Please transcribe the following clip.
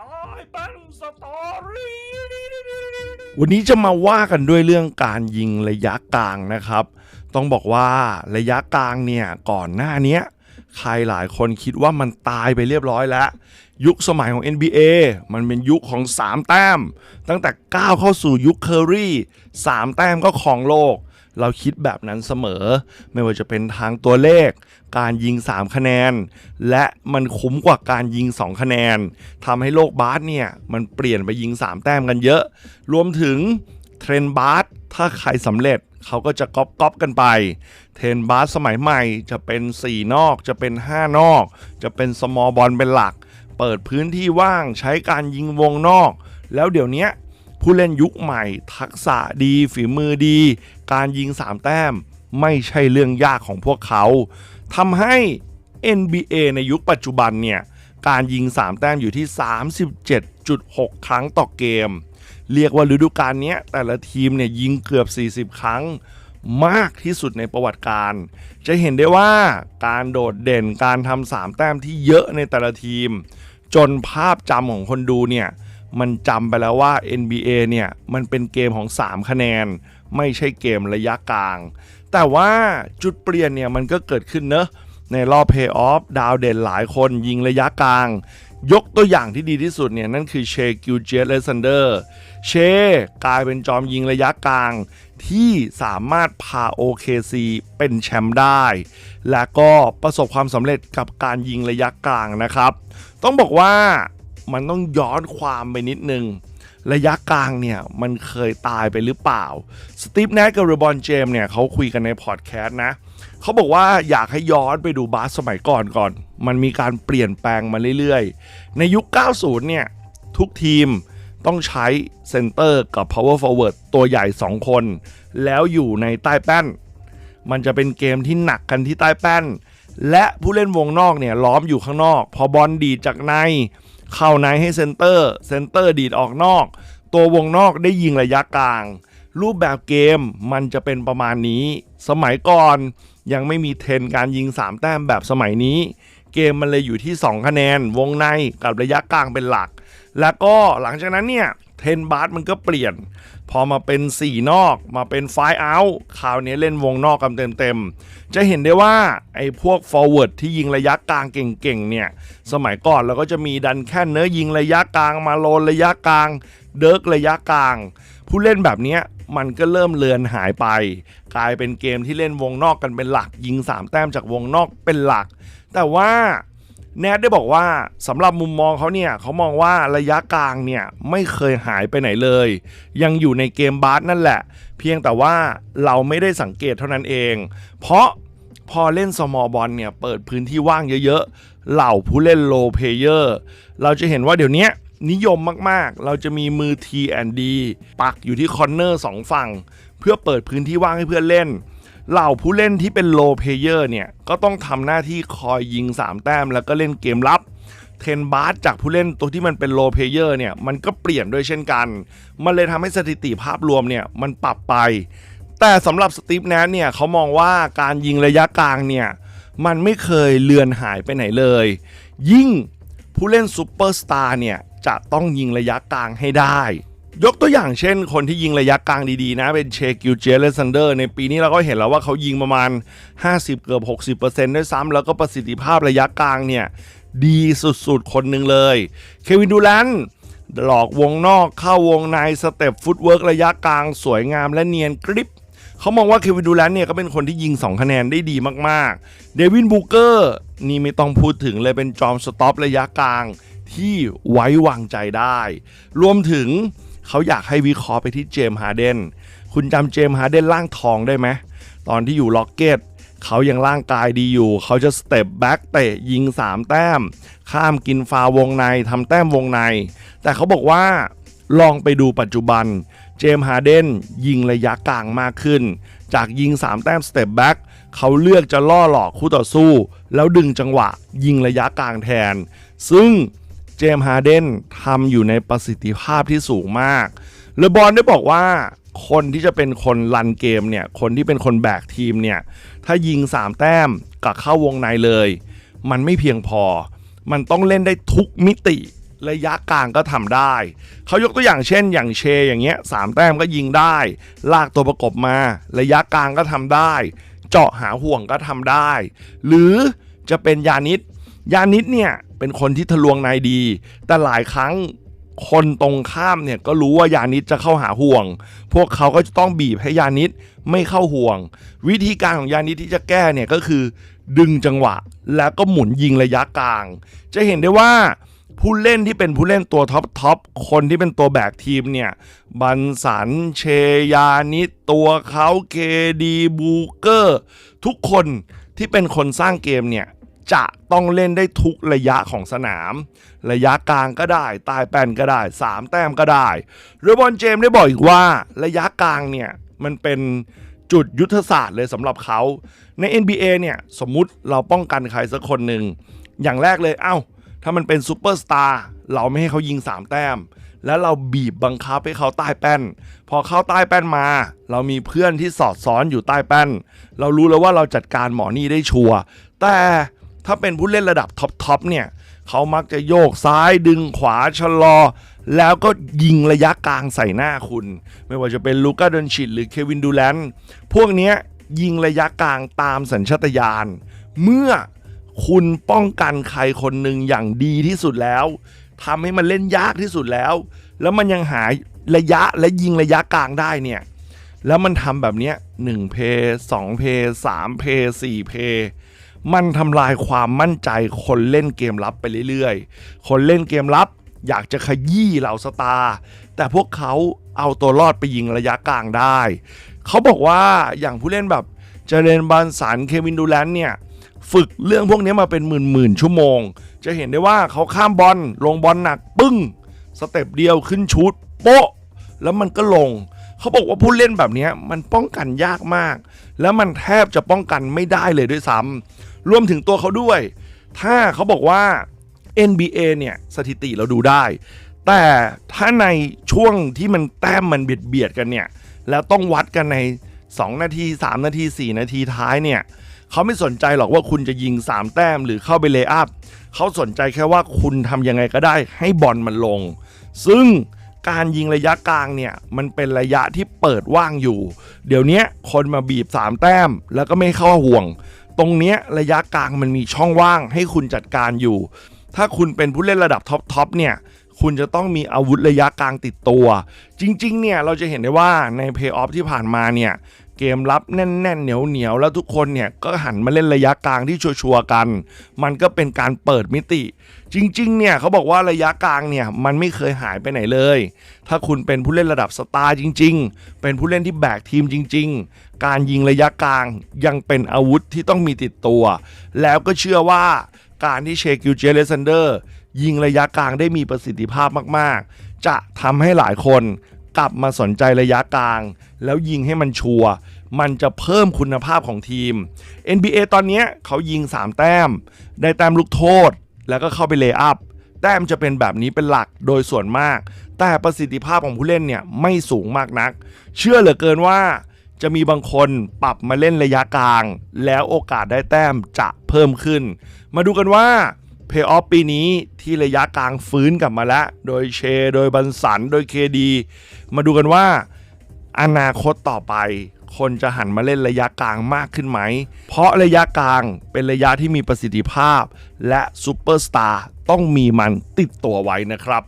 ตายเป็นสตอรี่วันนี้จะมาว่ากันด้วยเรื่องการยิงระยะกลางนะครับ ต้องบอกว่าระยะกลางเนี่ยก่อนหน้านี้ใครหลายคนคิดว่ามันตายไปเรียบร้อยแล้ว ยุคสมัยของ NBA มันเป็นยุคของ 3 แต้ม ตั้งแต่ก้าวเข้าสู่ยุคเคอรี่3แต้มก็ของโลก เราคิดแบบนั้นเสมอ ไม่ว่าจะเป็นทางตัวเลข การยิง 3 คะแนน และมันคุ้มกว่าการยิง 2 คะแนนทำให้โลกบาสเนี่ย มันเปลี่ยนไปยิง 3 แต้มกันเยอะ รวมถึงเทรนด์บาสถ้าใครสำเร็จเขาก็จะก๊อปก๊อปกันไป เทรนด์บาสสมัยใหม่จะเป็น 4 นอก จะเป็น 5 นอก จะเป็นสมอลบอลเป็นหลัก เปิดพื้นที่ว่างใช้การยิงวงนอก แล้วเดี๋ยวนี้ ผู้เล่นยุคใหม่ ทักษะดี ฝีมือดี การยิง 3 แต้ม ไม่ใช่เรื่องยากของพวกเขาทำให้ NBA ในยุคปัจจุบันเนี่ย การยิง 3 แต้มอยู่ที่ 37.6 ครั้งต่อเกม เรียกว่าฤดูกาลนี้แต่ละทีมเนี่ยยิงเกือบ 40 ครั้งมากที่สุดในประวัติการ จะเห็นได้ว่าการโดดเด่นการทำสามแต้มที่เยอะในแต่ละทีม จนภาพจำของคนดูเนี่ย มันจำไปแล้วว่า NBA เนี่ยมันเป็นเกมของ 3 คะแนน ไม่ใช่เกมระยะกลาง แต่ว่าจุดเปลี่ยนเนี่ยมันก็เกิดขึ้นเนอะในรอบเพย์ออฟดาวเด่นหลายคนยิงระยะกลาง ยกตัวอย่างที่ดีที่สุดเนี่ย นั่นคือเชกิลเจสเลซันเดอร์ เชกลายเป็นจอมยิงระยะกลาง ที่สามารถพา OKC เป็นแชมป์ได้ และก็ประสบความสำเร็จกับการยิงระยะกลางนะครับ ต้องบอกว่า มันต้องย้อนความไปนิดนึง ระยะกลางเนี่ย มันเคยตายไปหรือเปล่า สตีฟแนทกับเรบอนเจมเนี่ยเขาคุยกันในพอดแคสต์นะเขาบอกว่าอยากให้ย้อนไปดูบาสสมัยก่อนก่อน มันมีการเปลี่ยนแปลงมาเรื่อยๆ ในยุค 90 เนี่ย ทุกทีมต้องใช้เซนเตอร์กับ power forward ตัวใหญ่ 2 คน แล้วอยู่ในใต้แป้น มันจะเป็นเกมที่หนักกันที่ใต้แป้น และผู้เล่นวงนอกเนี่ยล้อมอยู่ข้างนอก พอบอลดีจากใน เข้าในให้เซนเตอร์ เซนเตอร์ดีดออกนอก ตัววงนอกได้ยิงระยะกลาง รูปแบบเกมมันจะเป็นประมาณนี้ สมัยก่อนยังไม่มีเทรนการยิง 3 แต้มแบบสมัยนี้ เกมมันเลยอยู่ที่ 2 คะแนน วงในกับระยะกลางเป็นหลัก แล้วก็หลังจากนั้นเนี่ยเทรนบาสมันก็เปลี่ยน พอมาเป็น 4 นอกมาเป็นไฟเอาท์คราวนี้เล่นวงนอกกันเต็มๆ จะเห็นได้ว่าไอ้พวก forward ที่ยิงระยะกลางเก่งๆ เนี่ย สมัยก่อนเราก็จะมีดันแค่เนื้อยิงระยะกลางมาโลนระยะกลาง เดิร์กระยะกลาง ผู้เล่นแบบนี้มันก็เริ่มเลือนหายไป กลายเป็นเกมที่เล่นวงนอกกันเป็นหลักยิง 3 แต้มจากวงนอกเป็นหลัก แต่ว่า แนทได้บอกว่าสำหรับมุมมองเขาเนี่ยเขามองว่าระยะกลางเนี่ยไม่เคยหายไปไหนเลย ยังอยู่ในเกมบาสนั่นแหละ เพียงแต่ว่าเราไม่ได้สังเกตเท่านั้นเอง เพราะพอเล่นสมอลบอลเนี่ยเปิดพื้นที่ว่างเยอะๆ เหล่าผู้เล่นโลเพเยอร์เราจะเห็นว่าเดี๋ยวนี้นิยมมากๆ เราจะมีมือ T&D ปักอยู่ที่คอนเนอร์สองฝั่ง เพื่อเปิดพื้นที่ว่างให้เพื่อนเล่น เหล่าผู้เล่นที่เป็นโลเพเยอร์เนี่ย ก็ต้องทำหน้าที่คอยยิง 3 แต้มแล้วก็เล่นเกมรับเทนบาสจากผู้เล่นตัวที่มันเป็นโลเพเยอร์เนี่ย มันก็เปลี่ยนด้วยเช่นกัน มันเลยทำให้สถิติภาพรวมเนี่ย มันปรับไป แต่สำหรับสตีฟแนทเนี่ยเขามองว่าการยิงระยะกลางเนี่ย มันไม่เคยเลือนหายไปไหนเลย ยิ่งผู้เล่นซูเปอร์สตาร์เนี่ยจะต้องยิงระยะกลางให้ได้ ยกตัวอย่างเช่น คนที่ยิงระยะกลางดีๆนะ เป็นเชกิลเจเลซันเดอร์ ในปีนี้เราก็เห็นแล้วว่าเขายิงประมาณ 50 เกือบ 60%ด้วยซ้ำแล้วก็ประสิทธิภาพระยะกลางเนี่ย ดีสุดๆ คนหนึ่งเลย เควินดูแลนหลอกวงนอกเข้าวงในสเต็ปฟุตเวิร์กระยะกลางสวยงามและเนียนกริบเขามองว่าเควินดูแลนเนี่ยก็เป็นคนที่ยิง 2 คะแนนได้ดีมากๆ เดวินบูเกอร์นี่ไม่ต้องพูดถึงเลยเป็นจอมสต็อประยะกลางที่ไว้วางใจได้ รวมถึง เขาอยากให้วิเคราะห์ไปที่เจมส์ฮาร์เดนคุณจำเจมส์ฮาร์เดนร่างทองได้ไหมตอนที่อยู่ล็อกเก็ตเขายังร่างกายดีอยู่ เขาจะสเต็ปแบ็กเตะยิง 3 แต้ม ข้ามกินฟาวงในทำแต้มวงใน แต่เขาบอกว่าลองไปดูปัจจุบัน เจมส์ฮาเดนยิงระยะกลางมากขึ้น จากยิง 3 แต้มสเต็ปแบ็กเขาเลือกจะล่อหลอกคู่ต่อสู้ แล้วดึงจังหวะยิงระยะกลางแทน ซึ่ง เจมส์ฮาร์เดนทำอยู่ในประสิทธิภาพที่สูงมากเลบอนได้บอกว่าคนที่จะเป็นคนรันเกมเนี่ย คนที่เป็นคนแบกทีมเนี่ย ถ้ายิง 3 แต้มกับเข้าวงในเลย มันไม่เพียงพอ มันต้องเล่นได้ทุกมิติ ระยะกลางก็ทำได้ เขายกตัวอย่างเช่น อย่างเชอย่างเงี้ยสามแต้มก็ยิงได้ ลากตัวประกบมา ระยะกลางก็ทำได้ เจาะหาห่วงก็ทำได้ หรือจะเป็นยานิดยานิดเนี่ย เป็นคนที่ทะลวงในดี แต่หลายครั้งคนตรงข้ามเนี่ยก็รู้ว่ายานิดจะเข้าหาห่วง พวกเขาก็จะต้องบีบให้ยานิดไม่เข้าห่วง วิธีการของยานิดที่จะแก้เนี่ยก็คือ ดึงจังหวะ แล้วก็หมุนยิงระยะกลาง จะเห็นได้ว่าผู้เล่นที่เป็นผู้เล่นตัวท็อปท็อปคนที่เป็นตัวแบกทีมเนี่ยบันสันเชยานิดตัวเขาเคดีบูเกอร์ ทุกคนที่เป็นคนสร้างเกมเนี่ย จะต้องเล่นได้ทุกระยะของสนาม ระยะกลางก็ได้ใตายแป้นก็ได้ 3 แต้มก็ได้เรบอนเจมส์ได้บอกอีกว่าระยะกลางเนี่ย มันเป็นจุดยุทธศาสตร์เลยสำหรับเขา ใน NBA เนี่ย สมมุติเราป้องกันใครสักคนหนึ่ง อย่างแรกเลยเอ้า ถ้ามันเป็นซูเปอร์สตาร์เราไม่ให้เขายิง 3 แต้ม แล้วเราบีบบังคับให้เขาใต้แป้น พอเข้าใต้แป้นมา เรามีเพื่อนที่สอดซ้อนอยู่ใต้แป้น เรารู้แล้วว่าเราจัดการหมอนี่ได้ชัวร์แต่ ถ้าเป็นผู้เล่นระดับท็อปๆเนี่ยเขามักจะโยกซ้ายดึงขวาชะลอ แล้วก็ยิงระยะกลางใส่หน้าคุณ ไม่ว่าจะเป็นลูก้าดอนชิตหรือเควินดูแลนพวกนี้ยิงระยะกลางตามสัญชาตญาณเมื่อคุณป้องกันใครคนหนึ่งอย่างดีที่สุดแล้วทำให้มันเล่นยากที่สุดแล้ว แล้วมันยังหาระยะและยิงระยะกลางได้เนี่ยแล้วมันทำแบบนี้1เพย์2เพย์3เพย์4เพย์ มันทำลายความมั่นใจคนเล่นเกมรับไปเรื่อยๆ คนเล่นเกมรับอยากจะขยี้เหล่าสตาร์แต่พวกเขาเอาตัวรอดไปยิงระยะกลางได้ เขาบอกว่าอย่างผู้เล่นแบบเจเรนบานสันเควินดูแลนเนี่ย ฝึกเรื่องพวกนี้มาเป็นหมื่นๆชั่วโมง จะเห็นได้ว่าเขาข้ามบอลลงบอลหนักปึ้ง สเต็ปเดียวขึ้นชุด โป๊ะ แล้วมันก็ลง เขาบอกว่าผู้เล่นแบบนี้มันป้องกันยากมาก แล้วมันแทบจะป้องกันไม่ได้เลยด้วยซ้ำรวมถึงตัวเขาด้วย ถ้าเขาบอกว่า NBA เนี่ยสถิติเราดูได้ แต่ถ้าในช่วงที่มันแต้มมันเบียดเบียดกันเนี่ย แล้วต้องวัดกันใน 2 นาที 3 นาที 4 นาทีท้ายเนี่ยเขาไม่สนใจหรอกว่าคุณจะยิง 3 แต้มหรือเข้าไปเลย์อัพเขาสนใจแค่ว่าคุณทำยังไงก็ได้ ให้บอลมันลง ซึ่ง การยิงระยะกลางเนี่ยมันเป็นระยะที่เปิดว่างอยู่ เดี๋ยวนี้คนมาบีบ 3 แต้ม แล้วก็ไม่เข้าห่วง ตรงเนี้ยระยะกลางมันมีช่องว่างให้คุณจัดการอยู่ ถ้าคุณเป็นผู้เล่นระดับท็อปๆเนี่ยคุณจะต้องมีอาวุธระยะกลางติดตัว จริง ๆ เนี่ย เราจะเห็นได้ว่าในเพย์ออฟที่ผ่านมาเนี่ย เกมรับแน่นๆเหนียวๆแล้วทุกคนเนี่ยก็หันมาเล่นระยะกลางที่ชัวร์ๆกัน มันก็เป็นการเปิดมิติ จริงๆเนี่ยเขาบอกว่าระยะกลางเนี่ยมันไม่เคยหายไปไหนเลย ถ้าคุณเป็นผู้เล่นระดับสตาร์จริง ๆ เป็นผู้เล่นที่แบกทีมจริง ๆ การยิงระยะกลางยังเป็นอาวุธที่ต้องมีติดตัว แล้วก็เชื่อว่าการที่เชคิวเจเลซันเดอร์ยิงระยะกลางได้มีประสิทธิภาพมากๆ จะทำให้หลายคน กลับมาสนใจระยะกลาง แล้วยิงให้มันชัวร์มันจะเพิ่มคุณภาพของทีม NBA ตอนนี้เขายิง 3 แต้ม ได้แต้มลูกโทษ แล้วก็เข้าไปเลย์อัพ แต้มจะเป็นแบบนี้เป็นหลักโดยส่วนมาก แต่ประสิทธิภาพของผู้เล่นเนี่ยไม่สูงมากนัก เชื่อเหลือเกินว่าจะมีบางคนปรับมาเล่นระยะกลาง แล้วโอกาสได้แต้มจะเพิ่มขึ้น มาดูกันว่า เพย์ออฟปีนี้ที่ระยะกลางฟื้นกลับมาแล้ว โดยเช โดยบันสัน โดยเคดี มาดูกันว่า อนาคตต่อไป คนจะหันมาเล่นระยะกลางมากขึ้นไหม เพราะระยะกลางเป็นระยะที่มีประสิทธิภาพ และซูเปอร์สตาร์ต้องมีมันติดตัวไว้นะครับ